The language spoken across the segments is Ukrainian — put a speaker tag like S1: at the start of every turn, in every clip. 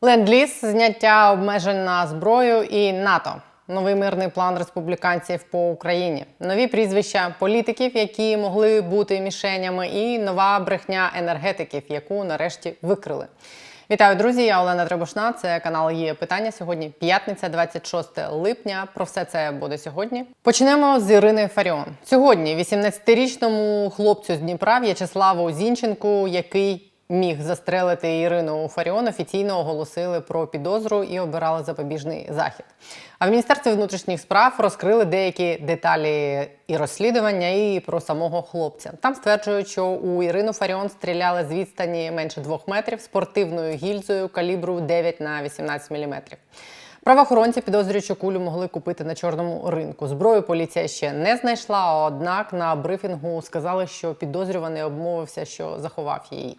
S1: Ленд-ліз, зняття обмежень на зброю і НАТО. Новий мирний план республіканців по Україні, нові прізвища політиків, які могли бути мішенями, і нова брехня енергетиків, яку нарешті викрили. Вітаю, друзі! Я Олена Требушна. Це канал є питання. Сьогодні п'ятниця, 26 липня. Про все це буде сьогодні. Почнемо з Ірини Фаріон. Сьогодні 18-річному хлопцю з Дніпра В'ячеславу Зінченку, який міг застрелити Ірину Фаріон, офіційно оголосили про підозру і обирали запобіжний захід. А в міністерстві внутрішніх справ розкрили деякі деталі і розслідування, і про самого хлопця. Там стверджують, що у Ірину Фаріон стріляли з відстані менше двох метрів спортивною гільзою калібру 9 на 18 міліметрів. Правоохоронці підозрюють, що кулю могли купити на чорному ринку. Зброю поліція ще не знайшла. Однак на брифінгу сказали, що підозрюваний обмовився, що заховав її.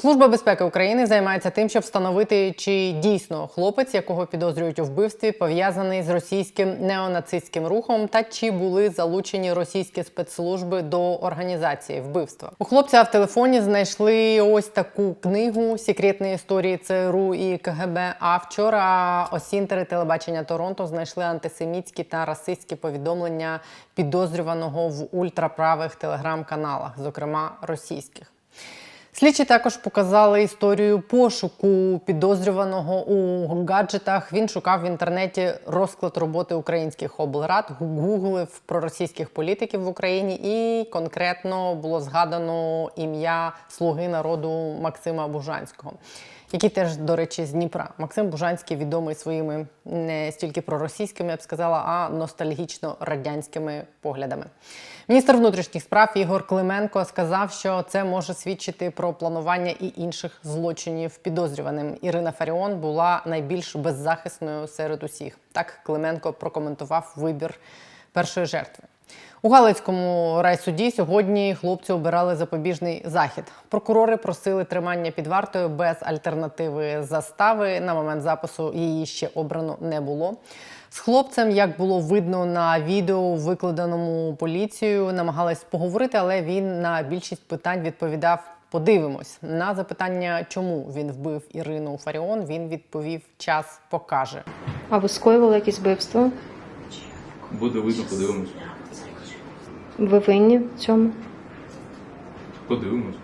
S1: Служба безпеки України займається тим, щоб встановити, чи дійсно хлопець, якого підозрюють у вбивстві, пов'язаний з російським неонацистським рухом, та чи були залучені російські спецслужби до організації вбивства. У хлопця в телефоні знайшли ось таку книгу Секретні історії ЦРУ і КГБ. А вчора осінтери телебачення Торонто знайшли антисемітські та расистські повідомлення підозрюваного в ультраправих телеграм-каналах, зокрема російських. Слідчі також показали історію пошуку підозрюваного у гаджетах. Він шукав в інтернеті розклад роботи українських облрад, гуглив про російських політиків в Україні, і конкретно було згадано ім'я слуги народу Максима Бужанського. Який теж, до речі, з Дніпра. Максим Бужанський відомий своїми не стільки проросійськими, я б сказала, а ностальгічно радянськими поглядами. Міністр внутрішніх справ Ігор Клименко сказав, що це може свідчити про планування і інших злочинів підозрюваним. Ірина Фаріон була найбільш беззахисною серед усіх. Так Клименко прокоментував вибір першої жертви. У Галицькому райсуді сьогодні хлопці обирали запобіжний захід. Прокурори просили тримання під вартою без альтернативи застави. На момент запису її ще обрано не було. З хлопцем, як було видно на відео, викладеному поліцією, намагались поговорити, але він на більшість питань відповідав. Подивимось на запитання, чому він вбив Ірину Фаріон. Він відповів: час покаже.
S2: А ви скоювали якісь вбивство?
S3: Буде видно, подивимось.
S2: Ви винні в цьому?
S3: Подивимось.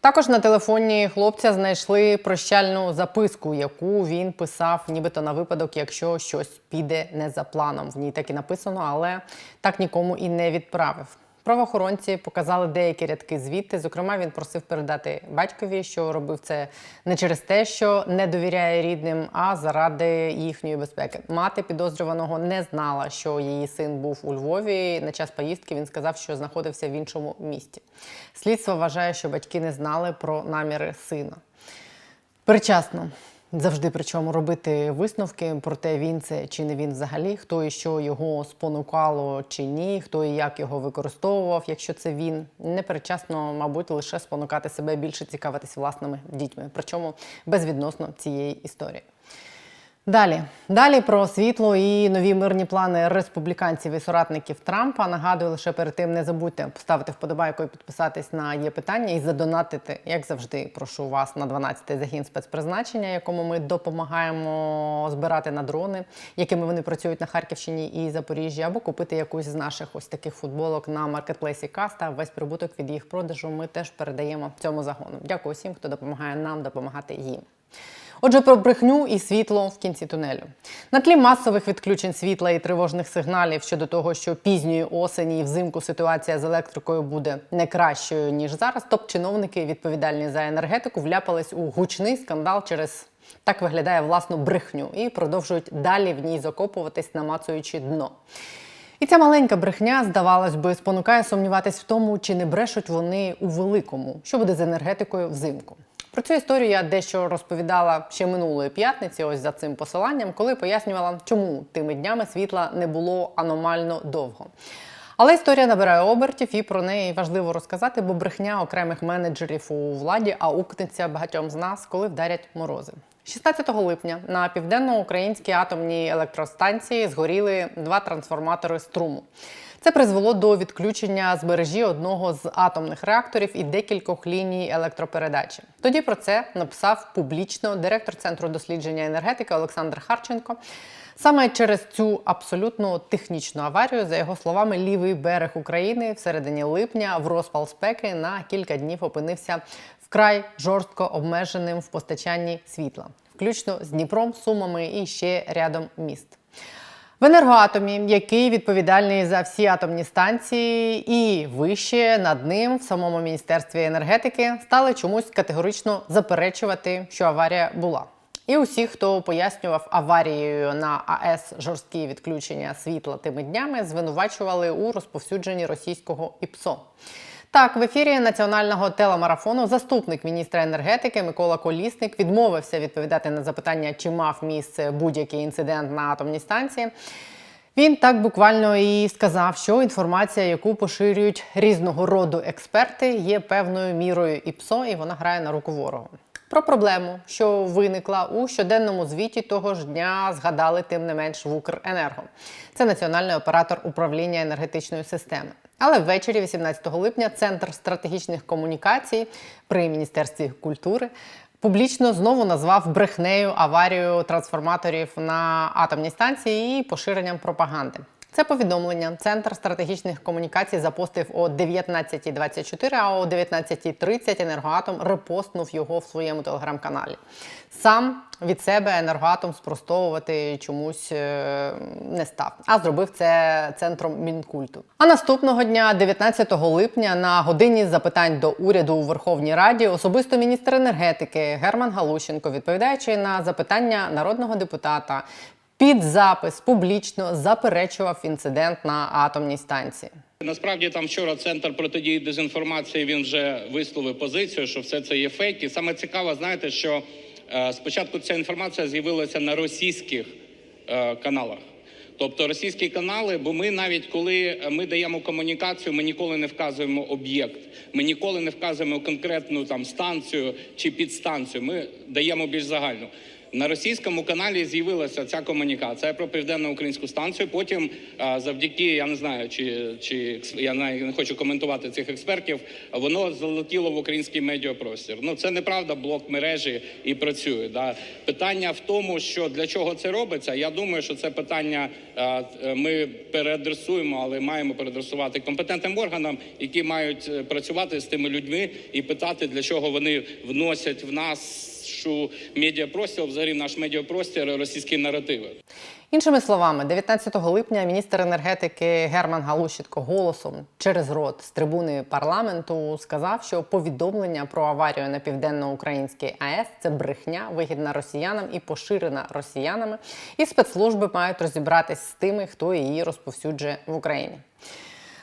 S1: Також на телефоні хлопця знайшли прощальну записку, яку він писав, нібито на випадок, якщо щось піде не за планом. В ній так і написано, але так нікому і не відправив. Правоохоронці показали деякі рядки звідти. Зокрема, він просив передати батькові, що робив це не через те, що не довіряє рідним, а заради їхньої безпеки. Мати підозрюваного не знала, що її син був у Львові. На час поїздки він сказав, що знаходився в іншому місті. Слідство вважає, що батьки не знали про наміри сина. Причасно. Завжди причому робити висновки про те, він це чи не він взагалі, хто і що його спонукало чи ні, хто і як його використовував, якщо це він. Не передчасно, мабуть, лише спонукати себе більше цікавитись власними дітьми, причому безвідносно цієї історії. Далі, далі про світло і нові мирні плани республіканців і соратників Трампа. Нагадую, лише перед тим не забудьте поставити вподобайку і підписатись на є питання і задонатити, як завжди, прошу вас на 12-й загін спецпризначення, якому ми допомагаємо збирати на дрони, якими вони працюють на Харківщині і Запоріжжі, або купити якусь з наших ось таких футболок на маркетплейсі Каста. Весь прибуток від їх продажу ми теж передаємо цьому загону. Дякую всім, хто допомагає нам допомагати їм. Отже, про брехню і світло в кінці тунелю. На тлі масових відключень світла і тривожних сигналів щодо того, що пізньої осені і взимку ситуація з електрикою буде не кращою ніж зараз. Топ-чиновники, відповідальні за енергетику, вляпались у гучний скандал через так виглядає власну брехню і продовжують далі в ній закопуватись, намацуючи дно. І ця маленька брехня, здавалось би, спонукає сумніватись в тому, чи не брешуть вони у великому, що буде з енергетикою взимку. Про цю історію я дещо розповідала ще минулої п'ятниці, ось за цим посиланням, коли пояснювала, чому тими днями світла не було аномально довго. Але історія набирає обертів, і про неї важливо розказати, бо брехня окремих менеджерів у владі аукнеться багатьом з нас, коли вдарять морози. 16 липня на південноукраїнській атомній електростанції згоріли два трансформатори струму. Це призвело до відключення з мережі одного з атомних реакторів і декількох ліній електропередачі. Тоді про це написав публічно директор центру дослідження енергетики Олександр Харченко. Саме через цю абсолютно технічну аварію, за його словами, лівий берег України в середині липня в розпал спеки на кілька днів опинився вкрай жорстко обмеженим в постачанні світла, включно з Дніпром, Сумами і ще рядом міст. В енергоатомі, який відповідальний за всі атомні станції, і вище над ним в самому міністерстві енергетики стали чомусь категорично заперечувати, що аварія була. І усі, хто пояснював аварією на АЕС жорсткі відключення світла тими днями, звинувачували у розповсюдженні російського ІПСО. Так, в ефірі національного телемарафону заступник міністра енергетики Микола Колісник відмовився відповідати на запитання, чи мав місце будь-який інцидент на атомній станції. Він так буквально і сказав, що інформація, яку поширюють різного роду експерти, є певною мірою ІПСО, і вона грає на руку ворогу. Про проблему, що виникла у щоденному звіті того ж дня, згадали тим не менш в Укренерго. Це національний оператор управління енергетичної системи. Але ввечері, 18 липня, центр стратегічних комунікацій при міністерстві культури публічно знову назвав брехнею аварію трансформаторів на атомній станції і поширенням пропаганди. Це повідомлення Центр стратегічних комунікацій запостив о 19.24, а о 19.30 енергоатом репостнув його в своєму телеграм-каналі. Сам від себе енергоатом спростовувати чомусь е, не став, а зробив це центром мінкульту. А наступного дня, 19 липня, на годині запитань до уряду у Верховній Раді, особисто міністр енергетики Герман Галущенко, відповідаючи на запитання народного депутата. Під запис публічно заперечував інцидент на атомній станції.
S4: Насправді там вчора центр протидії дезінформації він вже висловив позицію, що все це є фейк. І саме цікаво, знаєте, що е, спочатку ця інформація з'явилася на російських е, каналах. Тобто російські канали, бо ми навіть коли ми даємо комунікацію, ми ніколи не вказуємо об'єкт, ми ніколи не вказуємо конкретну там станцію чи підстанцію. Ми даємо більш загальну. На російському каналі з'явилася ця комунікація про південно-українську станцію. Потім, завдяки, я не знаю, чи, чи я не хочу коментувати цих експертів, воно залетіло в український медіапростір. Ну це неправда, блок мережі і працює. Да. Питання в тому, що для чого це робиться. Я думаю, що це питання е, ми переадресуємо, але маємо переадресувати компетентним органам, які мають е, працювати з тими людьми і питати, для чого вони вносять в нас що медіапростір, взагалі наш медіапростір російські наративи.
S1: Іншими словами, 19 липня міністр енергетики Герман Галущенко голосом через рот з трибуни парламенту сказав, що повідомлення про аварію на південно-українській АЕС це брехня, вигідна росіянам і поширена росіянами. І спецслужби мають розібратись з тими, хто її розповсюджує в Україні.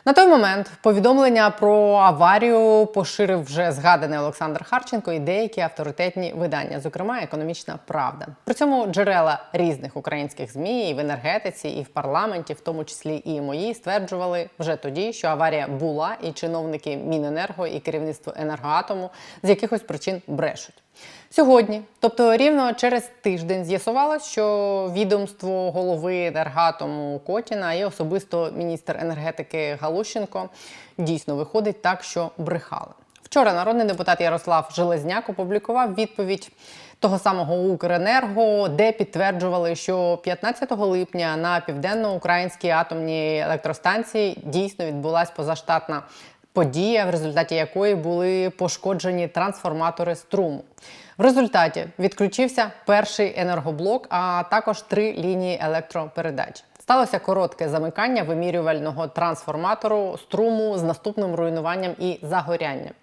S1: На той момент повідомлення про аварію поширив вже згаданий Олександр Харченко і деякі авторитетні видання, зокрема економічна правда. При цьому джерела різних українських змі і в енергетиці, і в парламенті, в тому числі і мої, стверджували вже тоді, що аварія була, і чиновники Міненерго і керівництво енергоатому з якихось причин брешуть. Сьогодні, тобто рівно через тиждень, з'ясувалось, що відомство голови енергатому Котіна і особисто міністр енергетики Галущенко дійсно виходить так, що брехали. Вчора народний депутат Ярослав Железняк опублікував відповідь того самого Укренерго, де підтверджували, що 15 липня на південно-українській атомній електростанції дійсно відбулася позаштатна подія, в результаті якої були пошкоджені трансформатори струму. В результаті відключився перший енергоблок, а також три лінії електропередач. Сталося коротке замикання вимірювального трансформатору струму з наступним руйнуванням і загорянням.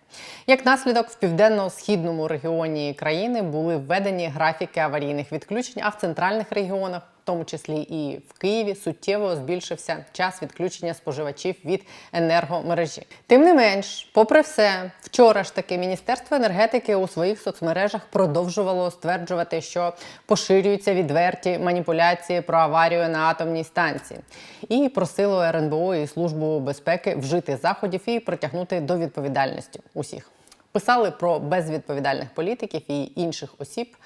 S1: Як наслідок, в південно-східному регіоні країни були введені графіки аварійних відключень, а в центральних регіонах, тому числі і в Києві, суттєво збільшився час відключення споживачів від енергомережі. Тим не менш, попри все, вчора ж таки Міністерство енергетики у своїх соцмережах продовжувало стверджувати, що поширюються відверті маніпуляції про аварію на атомній станції, і просило РНБО і службу безпеки вжити заходів і притягнути до відповідальності усіх. Писали про безвідповідальних політиків і інших осіб.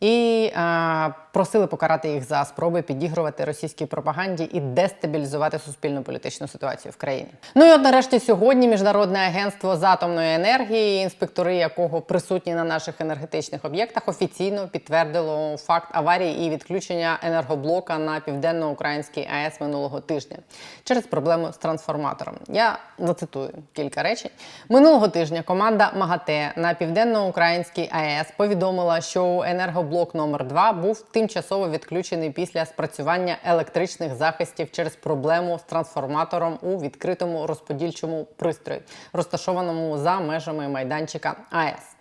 S1: і е, просили покарати їх за спроби підігрувати російській пропаганді і дестабілізувати суспільну політичну ситуацію в країні. Ну і от нарешті сьогодні міжнародне агентство з атомної енергії, інспектори якого присутні на наших енергетичних об'єктах, офіційно підтвердило факт аварії і відключення енергоблока на південно-українській АЕС минулого тижня через проблему з трансформатором. Я зацитую кілька речень. Минулого тижня команда МАГАТЕ на південно-українській АЕС повідомила, що енергоблок номер 2 був тимчасово відключений після спрацювання електричних захистів через проблему з трансформатором у відкритому розподільчому пристрої, розташованому за межами майданчика АЕС.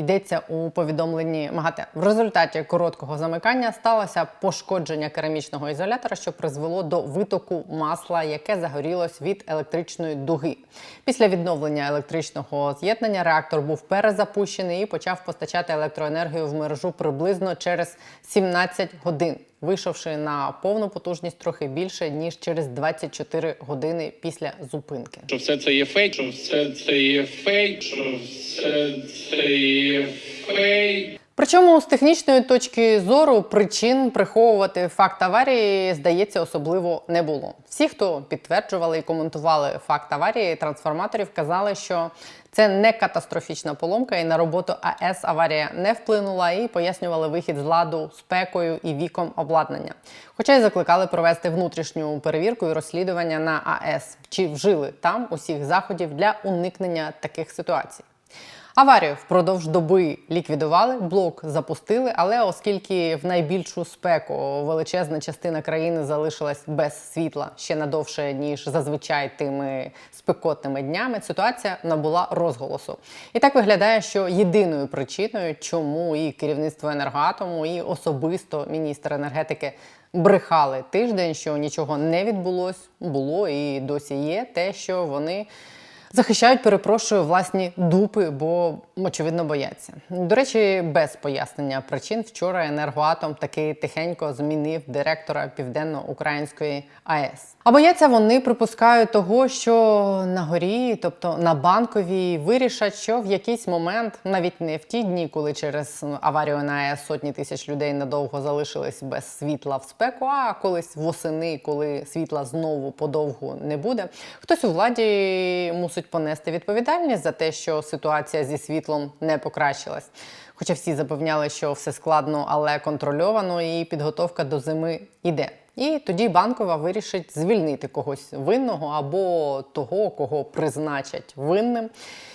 S1: Йдеться у повідомленні МАГАТЕ. В результаті короткого замикання сталося пошкодження керамічного ізолятора, що призвело до витоку масла, яке загорілось від електричної дуги. Після відновлення електричного з'єднання реактор був перезапущений і почав постачати електроенергію в мережу приблизно через 17 годин, вийшовши на повну потужність трохи більше ніж через 24 години після зупинки.
S4: Що все це є фейк, що все це є фейк, що все це є фейк.
S1: Причому з технічної точки зору причин приховувати факт аварії, здається, особливо не було. Всі, хто підтверджували і коментували факт аварії трансформаторів, казали, що це не катастрофічна поломка, і на роботу АЕС аварія не вплинула, і пояснювали вихід з ладу спекою і віком обладнання. Хоча й закликали провести внутрішню перевірку і розслідування на АЕС, чи вжили там усіх заходів для уникнення таких ситуацій. Аварію впродовж доби ліквідували, блок запустили, але оскільки в найбільшу спеку величезна частина країни залишилась без світла ще надовше ніж зазвичай тими спекотними днями, ситуація набула розголосу. І так виглядає, що єдиною причиною, чому і керівництво енергоатому, і особисто міністр енергетики брехали тиждень, що нічого не відбулось, було і досі є те, що вони. Захищають, перепрошую, власні дупи, бо очевидно бояться. До речі, без пояснення причин вчора енергоатом таки тихенько змінив директора південно-української АЕС. А бояться вони припускають того, що на горі, тобто на банковій, вирішать, що в якийсь момент, навіть не в ті дні, коли через аварію на АЕС сотні тисяч людей надовго залишились без світла в спеку, а колись восени, коли світла знову подовгу не буде, хтось у владі мусить понести відповідальність за те, що ситуація зі світлом не покращилась. Хоча всі запевняли, що все складно, але контрольовано, і підготовка до зими йде. І тоді банкова вирішить звільнити когось винного або того, кого призначать винним.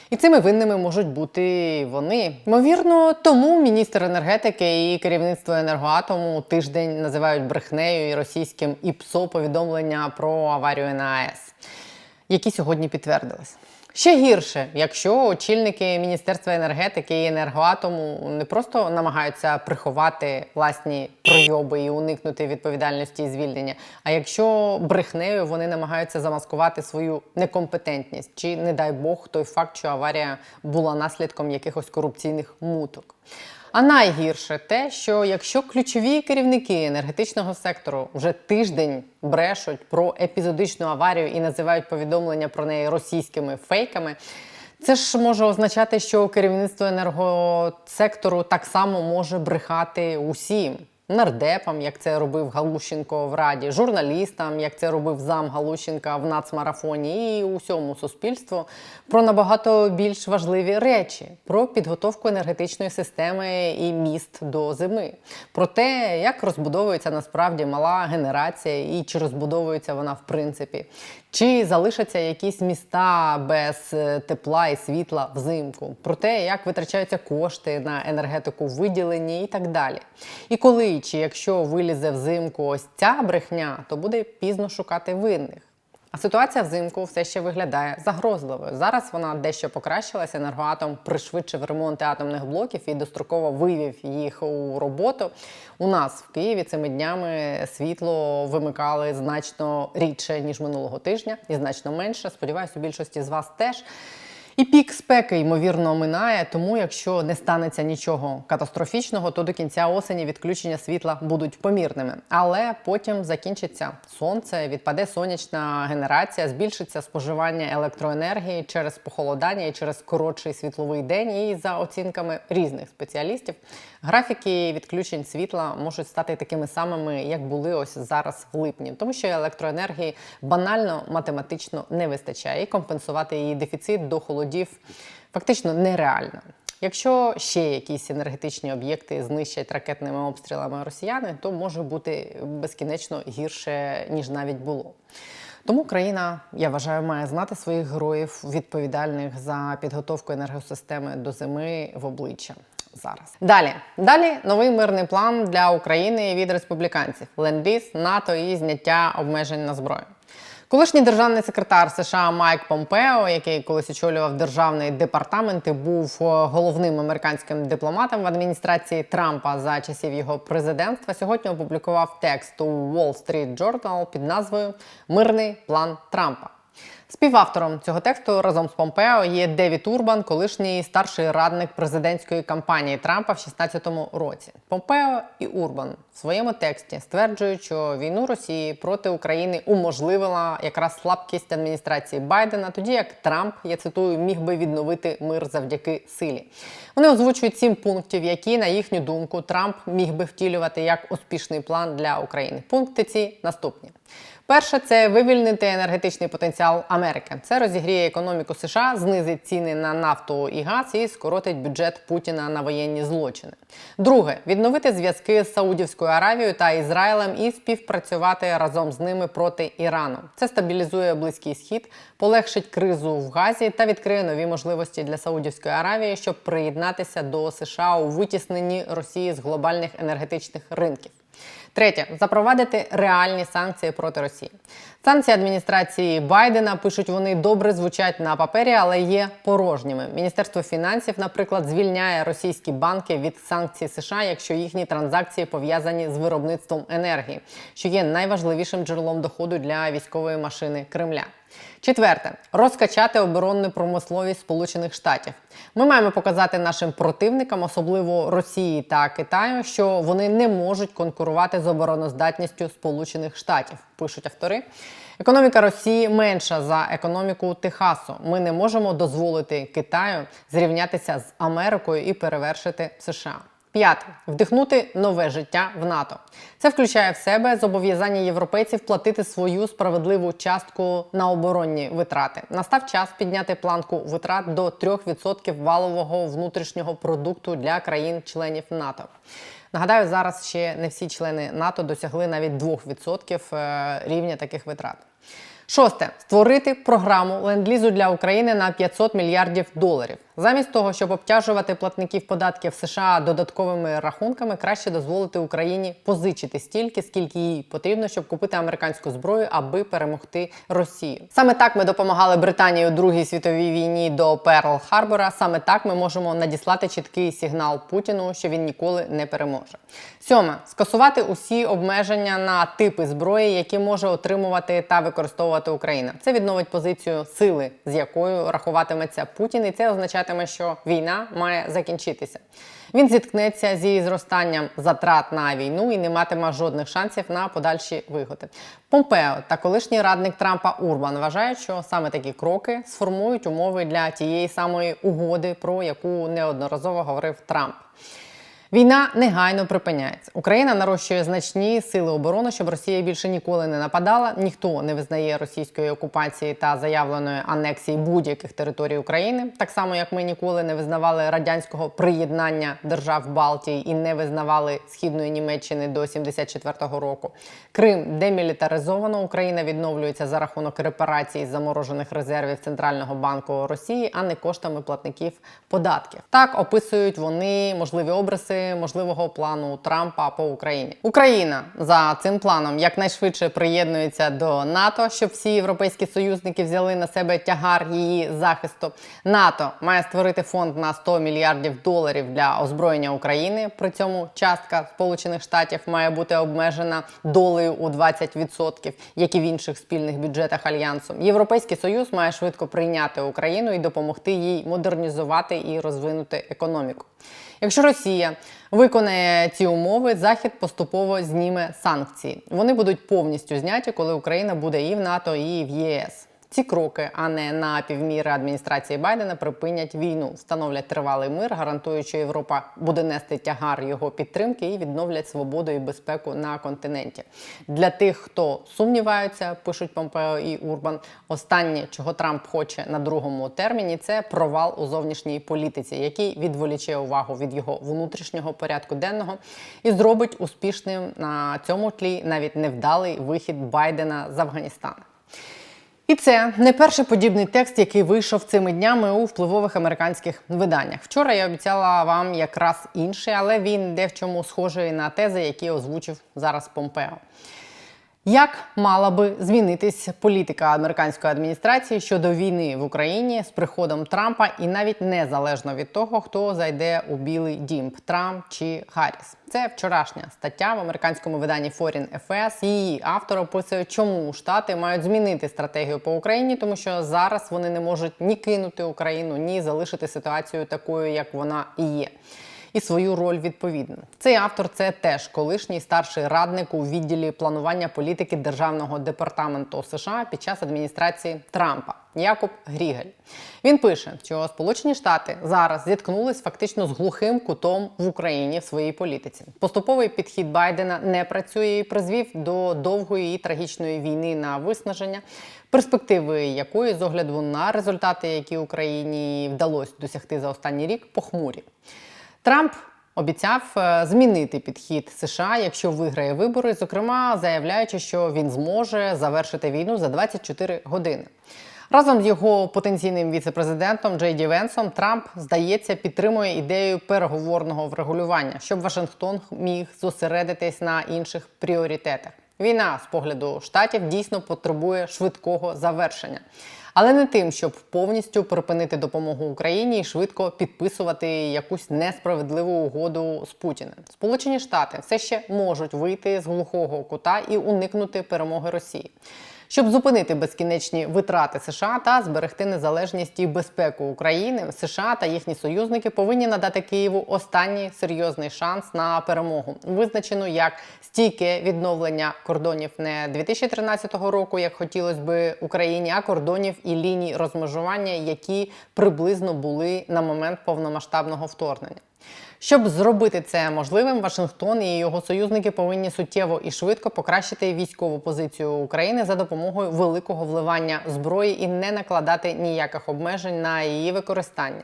S1: І цими винними можуть бути вони. Ймовірно, тому міністр енергетики і керівництво енергоатому тиждень називають брехнею і російським ІПСО повідомлення про аварію на АЕС, які сьогодні підтвердились. Ще гірше, якщо очільники Міністерства енергетики і енергоатому не просто намагаються приховати власні пройоби і уникнути відповідальності і звільнення, а якщо брехнею вони намагаються замаскувати свою некомпетентність, чи, не дай Бог, той факт, що аварія була наслідком якихось корупційних муток. А найгірше те, що якщо ключові керівники енергетичного сектору вже тиждень брешуть про епізодичну аварію і називають повідомлення про неї російськими фейками, це ж може означати, що керівництво енергосектору так само може брехати усім. Нардепам, як це робив Галущенко в Раді, журналістам, як це робив зам Галущенка в нацмарафоні, і усьому суспільству про набагато більш важливі речі: про підготовку енергетичної системи і міст до зими, про те, як розбудовується насправді мала генерація, і чи розбудовується вона в принципі, чи залишаться якісь міста без е, тепла і світла взимку, про те, як витрачаються кошти на енергетику виділені і так далі. І коли чи якщо вилізе взимку ось ця брехня, то буде пізно шукати винних. А ситуація взимку все ще виглядає загрозливою. Зараз вона дещо покращилася. Енергоатом пришвидшив ремонти атомних блоків і достроково вивів їх у роботу. У нас в Києві цими днями світло вимикали значно рідше ніж минулого тижня, і значно менше. Сподіваюся, у більшості з вас теж. І пік спеки, ймовірно, минає, тому якщо не станеться нічого катастрофічного, то до кінця осені відключення світла будуть помірними. Але потім закінчиться сонце, відпаде сонячна генерація, збільшиться споживання електроенергії через похолодання і через коротший світловий день. І за оцінками різних спеціалістів, Графіки відключень світла можуть стати такими самими, як були ось зараз в липні, тому що електроенергії банально математично не вистачає, і компенсувати її дефіцит до холодів фактично нереально. Якщо ще якісь енергетичні об'єкти знищать ракетними обстрілами росіяни, то може бути безкінечно гірше ніж навіть було. Тому країна, я вважаю, має знати своїх героїв, відповідальних за підготовку енергосистеми до зими в обличчя. Зараз далі далі новий мирний план для України від республіканців: ленд-ліз, НАТО і зняття обмежень на зброю. Колишній державний секретар США Майк Помпео, який колись очолював державний департамент і був е, головним американським дипломатом в адміністрації Трампа за часів його президентства, сьогодні опублікував текст у Wall Street Journal під назвою Мирний план Трампа. Співавтором цього тексту разом з Помпео є Девід Урбан, колишній старший радник президентської кампанії Трампа в 2016 році. Помпео і Урбан в своєму тексті стверджують, що війну Росії проти України уможливила якраз слабкість адміністрації Байдена, тоді як Трамп, я цитую, міг би відновити мир завдяки силі. Вони озвучують сім пунктів, які, на їхню думку, Трамп міг би втілювати як успішний план для України. Пункти ці наступні. Перше це вивільнити енергетичний потенціал Америки. Це розігріє економіку США, знизить ціни на нафту і газ і скоротить бюджет Путіна на воєнні злочини. Друге відновити зв'язки з Саудівською Аравією та Ізраїлем і співпрацювати разом з ними проти Ірану. Це стабілізує близький схід, полегшить кризу в Газі та відкриє нові можливості для Саудівської Аравії, щоб приєднатися до США у витісненні Росії з глобальних енергетичних ринків. Третє запровадити реальні санкції проти Росії. Санкції адміністрації Байдена пишуть, вони добре звучать на папері, але є порожніми. Міністерство фінансів, наприклад, звільняє російські банки від санкцій США, якщо їхні транзакції пов'язані з виробництвом енергії, що є найважливішим джерелом доходу для військової машини Кремля. Четверте розкачати оборонну промисловість Сполучених Штатів. Ми маємо показати нашим противникам, особливо Росії та Китаю, що вони не можуть конкурувати з обороноздатністю Сполучених Штатів. Пишуть автори. Економіка Росії менша за економіку Техасу. Ми не можемо дозволити Китаю зрівнятися з Америкою і перевершити США. П'яте вдихнути нове життя в НАТО. Це включає в себе зобов'язання європейців платити свою справедливу частку на оборонні витрати. Настав час підняти планку витрат до 3% валового внутрішнього продукту для країн-членів НАТО. Нагадаю, зараз ще не всі члени НАТО досягли навіть 2% е, рівня таких витрат. Шосте створити програму ленд-лізу для України на 500 мільярдів доларів. Замість того, щоб обтяжувати платників податків США додатковими рахунками, краще дозволити Україні позичити стільки, скільки їй потрібно, щоб купити американську зброю, аби перемогти Росію. Саме так ми допомагали Британії у Другій світовій війні до Перл Харбора. Саме так ми можемо надіслати чіткий сигнал Путіну, що він ніколи не переможе. Сьоме скасувати усі обмеження на типи зброї, які може отримувати та використовувати Україна. Це відновить позицію сили, з якою рахуватиметься Путін, і це означатиме, що війна має закінчитися. Він зіткнеться зі зростанням затрат на війну і не матиме жодних шансів на подальші вигоди. Помпео та колишній радник Трампа Урбан вважають, що саме такі кроки сформують умови для тієї самої угоди, про яку неодноразово говорив Трамп. Війна негайно припиняється. Україна нарощує значні сили оборони, щоб Росія більше ніколи не нападала. Ніхто не визнає російської окупації та заявленої анексії будь-яких територій України, так само як ми ніколи не визнавали радянського приєднання держав Балтії і не визнавали східної Німеччини до 74-го року. Крим демілітаризовано. Україна відновлюється за рахунок репарацій заморожених резервів Центрального банку Росії, а не коштами платників податків. Так описують вони можливі образи можливого плану Трампа по Україні. Україна за цим планом якнайшвидше приєднується до НАТО, щоб всі європейські союзники взяли на себе тягар її захисту. НАТО має створити фонд на 100 мільярдів доларів для озброєння України. При цьому частка Сполучених Штатів має бути обмежена долею у 20%, як і в інших спільних бюджетах альянсу. Європейський союз має швидко прийняти Україну і допомогти їй модернізувати і розвинути економіку. Якщо Росія виконає ці умови, Захід поступово зніме санкції. Вони будуть повністю зняті, коли Україна буде і в НАТО, і в ЄС. Ці кроки, а не на півміри адміністрації Байдена, припинять війну, встановлять тривалий мир, гарантують, що Європа буде нести тягар його підтримки і відновлять свободу і безпеку на континенті. Для тих, хто сумніваються, пишуть Помпео і Урбан. Останнє, чого Трамп хоче на другому терміні, це провал у зовнішній політиці, який відволіче увагу від його внутрішнього порядку денного і зробить успішним на цьому тлі навіть невдалий вихід Байдена з Афганістану. І це не перший подібний текст, який вийшов цими днями у впливових американських виданнях. Вчора я обіцяла вам якраз інший, але він де в чому схожий на тези, які озвучив зараз Помпео. Як мала би змінитись політика американської адміністрації щодо війни в Україні з приходом Трампа, і навіть незалежно від того, хто зайде у Білий Дім Трамп чи Гарріс? Це вчорашня стаття в американському виданні Foreign Affairs. Її автор описує, чому штати мають змінити стратегію по Україні, тому що зараз вони не можуть ні кинути Україну, ні залишити ситуацію такою, як вона і є і свою роль відповідно. Цей автор це теж колишній старший радник у відділі планування політики Державного департаменту США під час адміністрації Трампа Якоб Грігель. Він пише, що Сполучені Штати зараз зіткнулись фактично з глухим кутом в Україні в своїй політиці. Поступовий підхід Байдена не працює і призвів до довгої і трагічної війни на виснаження, перспективи якої з огляду на результати, які Україні вдалося досягти за останній рік, похмурі. Трамп обіцяв е, змінити підхід США, якщо виграє вибори, зокрема заявляючи, що він зможе завершити війну за 24 години. Разом з його потенційним віцепрезидентом Джей Ді Венсом Трамп, здається, підтримує ідею переговорного врегулювання, щоб Вашингтон міг зосередитись на інших пріоритетах. Війна з погляду штатів дійсно потребує швидкого завершення але не тим, щоб повністю припинити допомогу Україні і швидко підписувати якусь несправедливу угоду з Путіним. Сполучені Штати все ще можуть вийти з глухого кута і уникнути перемоги Росії. Щоб зупинити безкінечні витрати США та зберегти незалежність і безпеку України, США та їхні союзники повинні надати Києву останній серйозний шанс на перемогу, визначену як стійке відновлення кордонів не 2013 року, як хотілося би Україні, а кордонів і ліній розмежування, які приблизно були на момент повномасштабного вторгнення. Щоб зробити це можливим, Вашингтон і його союзники повинні суттєво і швидко покращити військову позицію України за допомогою великого вливання зброї і не накладати ніяких обмежень на її використання.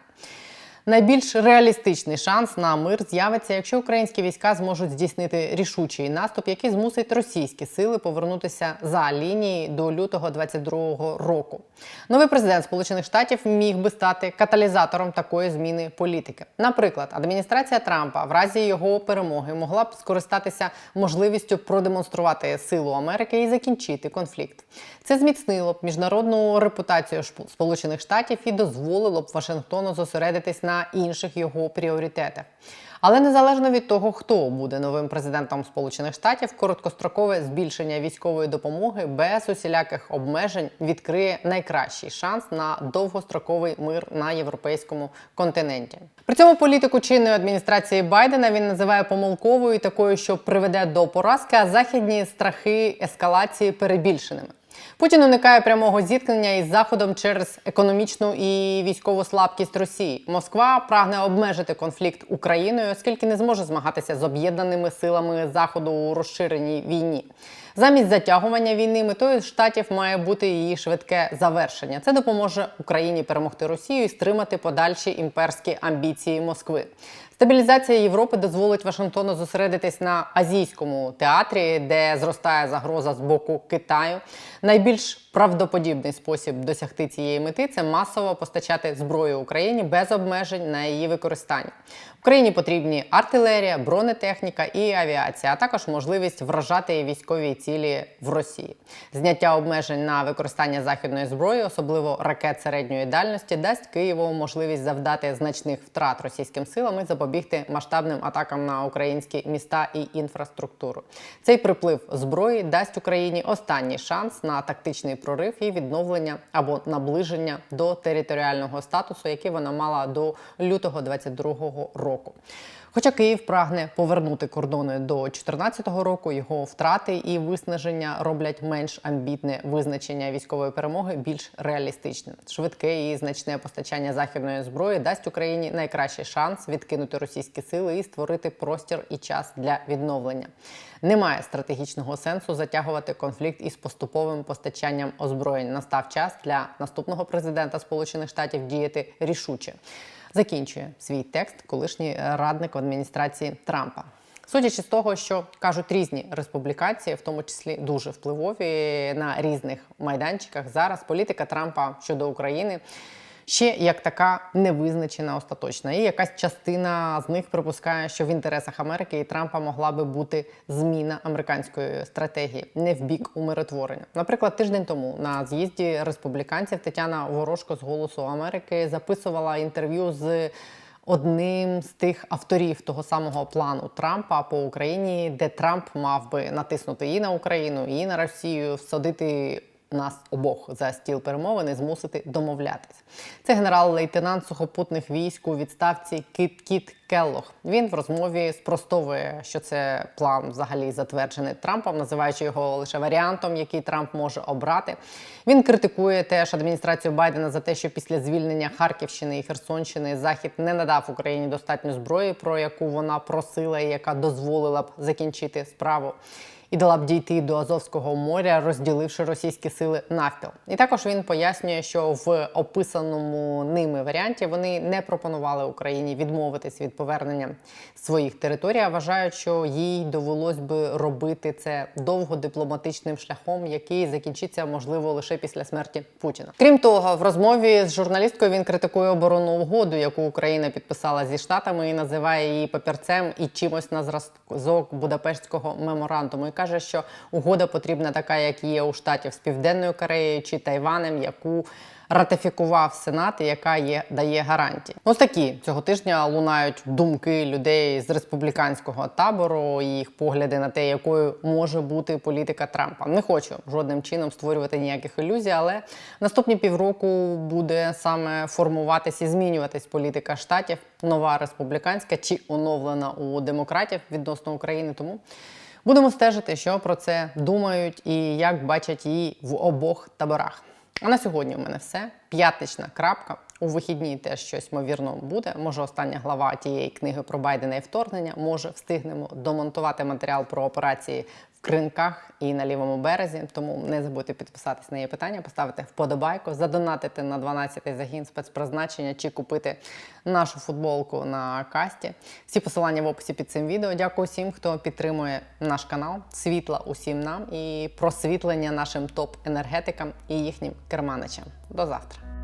S1: Найбільш реалістичний шанс на мир з'явиться, якщо українські війська зможуть здійснити рішучий наступ, який змусить російські сили повернутися за лінії до лютого 22-го року. Новий президент Сполучених Штатів міг би стати каталізатором такої зміни політики. Наприклад, адміністрація Трампа в разі його перемоги могла б скористатися можливістю продемонструвати силу Америки і закінчити конфлікт. Це зміцнило б міжнародну репутацію Сполучених Штатів і дозволило б Вашингтону зосередитись на інших його пріоритетах. Але незалежно від того, хто буде новим президентом Сполучених Штатів, короткострокове збільшення військової допомоги без усіляких обмежень відкриє найкращий шанс на довгостроковий мир на європейському континенті. При цьому політику чинної адміністрації Байдена він називає помилковою такою, що приведе до поразки, а західні страхи ескалації перебільшеними. Путін уникає прямого зіткнення із заходом через економічну і військову слабкість Росії. Москва прагне обмежити конфлікт Україною, оскільки не зможе змагатися з об'єднаними силами заходу у розширеній війні. Замість затягування війни метою штатів має бути її швидке завершення. Це допоможе Україні перемогти Росію і стримати подальші імперські амбіції Москви. Стабілізація Європи дозволить Вашингтону зосередитись на азійському театрі, де зростає загроза з боку Китаю. Найбільш правдоподібний спосіб досягти цієї мети це масово постачати зброю Україні без обмежень на її використання. Україні потрібні артилерія, бронетехніка і авіація, а також можливість вражати військові цілі в Росії. Зняття обмежень на використання західної зброї, особливо ракет середньої дальності, дасть Києву можливість завдати значних втрат російським силам і запобігти масштабним атакам на українські міста і інфраструктуру. Цей приплив зброї дасть Україні останній шанс на тактичний прорив і відновлення або наближення до територіального статусу, який вона мала до лютого 22-го року. Хоча Київ прагне повернути кордони до 2014 року, його втрати і виснаження роблять менш амбітне визначення військової перемоги більш реалістичним. Швидке і значне постачання західної зброї дасть Україні найкращий шанс відкинути російські сили і створити простір і час для відновлення. Немає стратегічного сенсу затягувати конфлікт із поступовим постачанням озброєнь. Настав час для наступного президента Сполучених Штатів діяти рішуче. Закінчує свій текст колишній радник в адміністрації Трампа. Судячи з того, що кажуть різні республіканці, в тому числі дуже впливові на різних майданчиках, зараз політика Трампа щодо України ще як така невизначена остаточна. І якась частина з них припускає, що в інтересах Америки і Трампа могла би бути зміна американської стратегії не в бік умиротворення. Наприклад, тиждень тому на з'їзді республіканців Тетяна Ворожко з Голосу Америки записувала інтерв'ю з. Одним з тих авторів того самого плану Трампа по Україні, де Трамп мав би натиснути і на Україну, і на Росію, всадити нас обох за стіл перемовин і змусити домовлятись. Це генерал-лейтенант сухопутних військ у відставці Кіт Кіт Келлох. Він в розмові спростовує, що це план взагалі затверджений Трампом, називаючи його лише варіантом, який Трамп може обрати. Він критикує теж адміністрацію Байдена за те, що після звільнення Харківщини і Херсонщини Захід не надав Україні достатньо зброї, про яку вона просила і яка дозволила б закінчити справу і дала б дійти до Азовського моря, розділивши російські сили навпіл. І також він пояснює, що в описаному ними варіанті вони не пропонували Україні відмовитись від повернення своїх територій, а вважають, що їй довелось би робити це довго дипломатичним шляхом, який закінчиться можливо лише після смерті Путіна. Крім того, в розмові з журналісткою він критикує оборонну угоду, яку Україна підписала зі штатами, і називає її папірцем і чимось на зразок Будапештського меморандуму. Каже, що угода потрібна така, як є у штатів з Південною Кореєю чи Тайванем, яку ратифікував Сенат, і яка є дає гарантії. Ось такі цього тижня лунають думки людей з республіканського табору, їх погляди на те, якою може бути політика Трампа. Не хочу жодним чином створювати ніяких ілюзій, але наступні півроку буде саме формуватись і змінюватись політика штатів, нова республіканська чи оновлена у демократів відносно України. Тому Будемо стежити, що про це думають і як бачать її в обох таборах. А на сьогодні у мене все. П'ятнична крапка. У вихідні теж щось ймовірно буде. Може, остання глава тієї книги про Байдена і вторгнення. Може, встигнемо домонтувати матеріал про операції в кринках і на лівому березі. Тому не забудьте підписатись на її питання, поставити вподобайку, задонатити на 12-й загін спецпризначення чи купити нашу футболку на касті. Всі посилання в описі під цим відео. Дякую всім, хто підтримує наш канал. Світла усім нам і просвітлення нашим топ-енергетикам і їхнім керманичам. До завтра.